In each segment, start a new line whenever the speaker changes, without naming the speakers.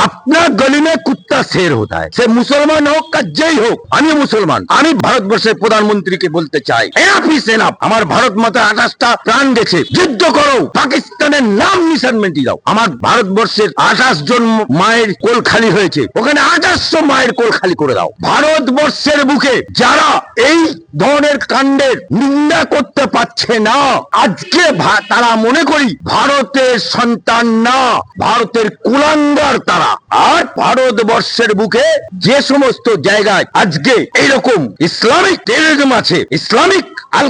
আপনার গলি में কুত্তা শের হোতায় সে মুসলমান হোক কাজ যেই হোক আমি মুসলমান আমি ভারতবর্ষের প্রধানমন্ত্রীকে বলতে চাই এনাফ ইস আমার ভারত মাতা আঠাশটা প্রাণ গেছে যুদ্ধ করো পাকিস্তানের নাম নিশান মেন্টি দাও আমার ভারতবর্ষের আঠাশ জন মায়ের কোল খালি হয়েছে ওখানে আঠাশশো মায়ের কোল খালি করে দাও ভারতবর্ষের বুকে যারা এই ধরনের কাণ্ডের নিন্দা করতে পারছে না আজকে তারা মনে করি ভারতের সন্তান না ভারতের কুলাঙ্গার তারা আর ভারতবর্ষের বুকে যে সমস্ত জায়গায় আজকে এইরকম ইসলামিক টেরোরিজম আছে, ইসলামিক আল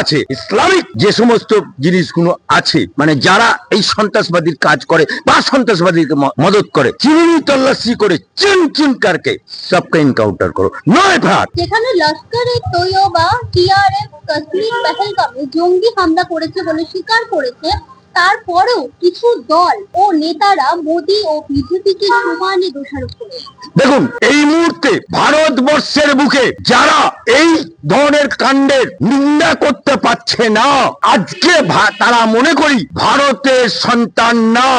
আছে, ইসলামিক যে সমস্ত জিনিসগুলো আছে মানে যারা এই সন্ত্রাসবাদীর কাজ করে বা সন্ত্রাসবাদীকে মদত করে চিনি তল্লাশি করে চিন চিন কারকে সবকে এনকাউন্টার করো। নয় ভাত
যেখানে লস্কর এ তৈয়বা, টিআরএফ, কাশ্মীর, পেহেলগামে জঙ্গি হামলা করেছে বলে স্বীকার করেছে তারপরেও কিছু দল ও নেতারা মোদী ও বিজেপিকে সমানে দোষারোপ করেছে
দেখুন, এই মুহূর্তে ভারতবর্ষের বুকে যারা এই ধরনের কাণ্ডের নিন্দা করতে পারছে না, আজকে তারা মনে করি ভারতের সন্তান না,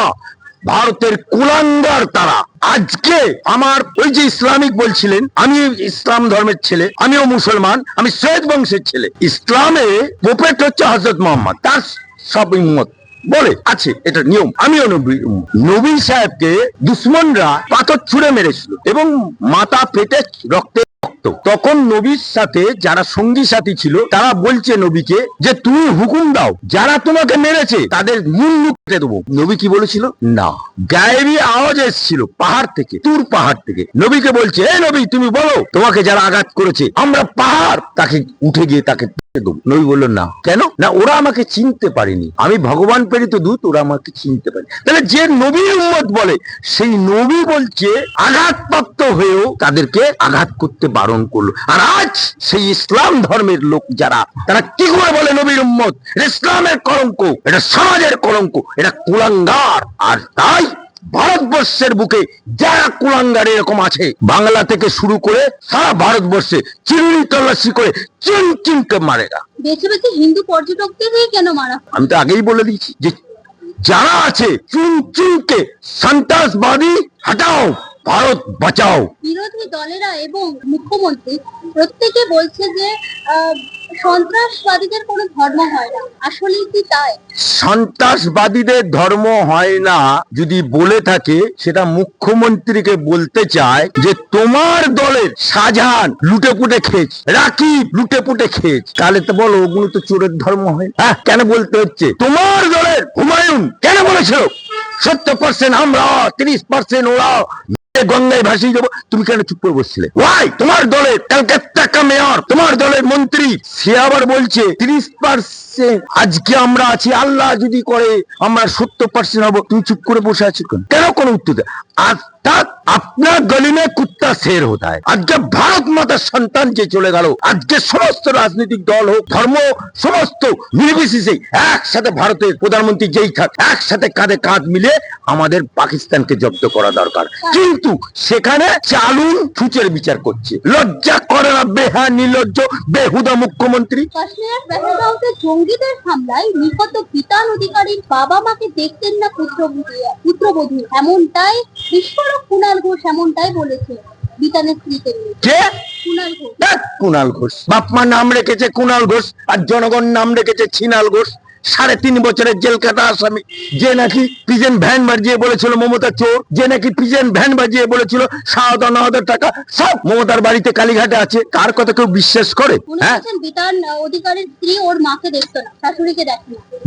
ভারতের কুলাঙ্গার তারা। আজকে আমার ওই যে ইসলামিক বলছিলেন, আমি ইসলাম ধর্মের ছেলে, আমিও মুসলমান, আমি সৈয়দ বংশের ছেলে। ইসলামে প্রফেট হচ্ছে হজরত মোহাম্মদ, তার সব উম্মত। বলে, আছে, এটা নিয়ম। আমিও নবী সাহেবকে দুশ্মনরা পাথর ছুঁড়ে মেরেছিল এবং মাথা পেটে রক্তে। তখন নবীর সাথে যারা সঙ্গী সাথী ছিল, তারা বলছে নবীকে যে, তুমি হুকুম দাও, যারা তোমাকে মেরেছে, তাদের মূল লুকতে দেবো। নবী কি বলেছিল? না। গায়েবী আওয়াজ এসেছিল পাহাড় থেকে, তুর পাহাড় থেকে। নবীকে বলছে, এ নবী, তুমি বলো, তোমাকে যারা আঘাত করেছে, আমরা পাহাড় তাকে উঠে গিয়ে তাকে নবী বলল না। কেন? না, ওরা আমাকে চিনতে পারেনি। আমি ভগবান প্রেরিত দূত, ওরা আমাকে চিনতে পারে তাহলে যে নবীর উম্মত বলে, সেই নবী বলছে, আঘাতপ্রাপ্ত হয়েও তাদেরকে আঘাত করতে বারণ করল। আর আজ সেই ইসলাম ধর্মের লোক যারা, তারা কি করে বলে নবীর উম্মত? ইসলামের কলঙ্ক, এটা সমাজের কলঙ্ক, এটা কুলাঙ্গার। আর তাই ভারতবর্ষের বুকে যারা কুলাঙ্গার এরকম আছে বাংলা থেকে শুরু করে সারা ভারতবর্ষে চিরুনি তল্লাশি করে চিন চিনকে মারেগা।
বেছে বেছে হিন্দু পর্যটকদেরই কেন মারা
আমি তো আগেই বলে দিয়েছি যে যারা আছে চুন চুনকে সন্ত্রাসবাদী হটাও ভারত বাঁচাও।
বিরোধী দলেরা এবং মুখ্যমন্ত্রী প্রত্যেকে বলছে যে আহ, সন্ত্রাসবাদীদের কোনো ধর্ম হয় না। আসলে কি তাই?
সন্ত্রাসবাদীদের ধর্ম হয় না যদি বলে থাকে, সেটা মুখ্যমন্ত্রীকে বলতে চায় যে তোমার দলের শাহজাহান লুটে পুটে খেয়েছে রাকি লুটে পুটে খেয়েছে। তাহলে তো বলো, ওগুলো তো চোরের ধর্ম হয়। হ্যাঁ কেন বলতে হচ্ছে? তোমার দলের হুমায়ুন কেন বলেছিল? সত্তর পার্সেন্ট আমরা, তিরিশ পার্সেন্ট ওরা গঙ্গায় ভাসিয়ে যাব তুমি কেন চুপ করে বসছিলে? ওয়াই তোমার দলের ক্যালকাত্তা মেয়র তোমার দলের মন্ত্রী, সে আবার বলছে, তিরিশ আসছে আজকে আমরা আছি, আল্লাহ যদি করে, আমরা সত্তর পার্সেন্ট হব। তুমি চুপ করে বসে আছি কেন? কোনো উত্তর আর আপনার গলিমে কুত্তা শের হতা আজকে ভারত মাতার সন্তান যে চলে গেল, আজকে সমস্ত রাজনৈতিক দল হোক, ধর্ম, সমস্ত নির্বিশেষে একসাথে ভারতের প্রধানমন্ত্রী যেই থাক, একসাথে কাঁধে কাঁধ মিলে আমাদের পাকিস্তানকে জব্দ করা দরকার। কিন্তু সেখানে চালুন ফুচের বিচার করছে। লজ্জা করে না বেহা নির্লজ্জ বেহুদা মুখ্যমন্ত্রী।
জঙ্গিদের হামলায় নিহত বিতান অধিকারীর বাবা মাকে দেখতেন না পুত্রবধূ পুত্রবধূ এমনটাই বিস্ফোরক কুণাল ঘোষ এমনটাই বলেছে বিতানের স্ত্রীকে নিয়ে।
কুনাল
কুণাল ঘোষ
কুনাল কুণাল ঘোষ। বাপমা নাম রেখেছে কুণাল ঘোষ আর জনগণ নাম রেখেছে ছিনাল ঘোষ। সাড়ে তিন বছরের জেল কাটা আসামি। যে নাকি পিজেন ভ্যান বাজিয়ে বলেছিল মমতা চোর যে নাকি পিজেন ভ্যান বাজিয়ে বলেছিল সাত ন হাজার টাকা সব মমতার বাড়িতে কালীঘাটে আছে কার কথা কেউ বিশ্বাস করে? হ্যাঁ?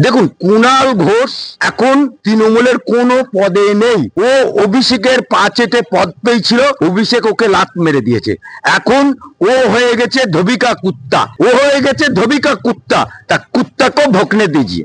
দেখুন। কুণাল ঘোষ এখন তৃণমূলের কোনো পদে নেই। ও অভিষেকের পাচেতে পদ পেয়েছিল অভিষেক ওকে লাত মেরে দিয়েছে। এখন ও হয়ে গেছে ধবিকা কুত্তা ও হয়ে গেছে ধবিকা কুত্তা তা কুত্তাকে ভোকনে দিজিয়ে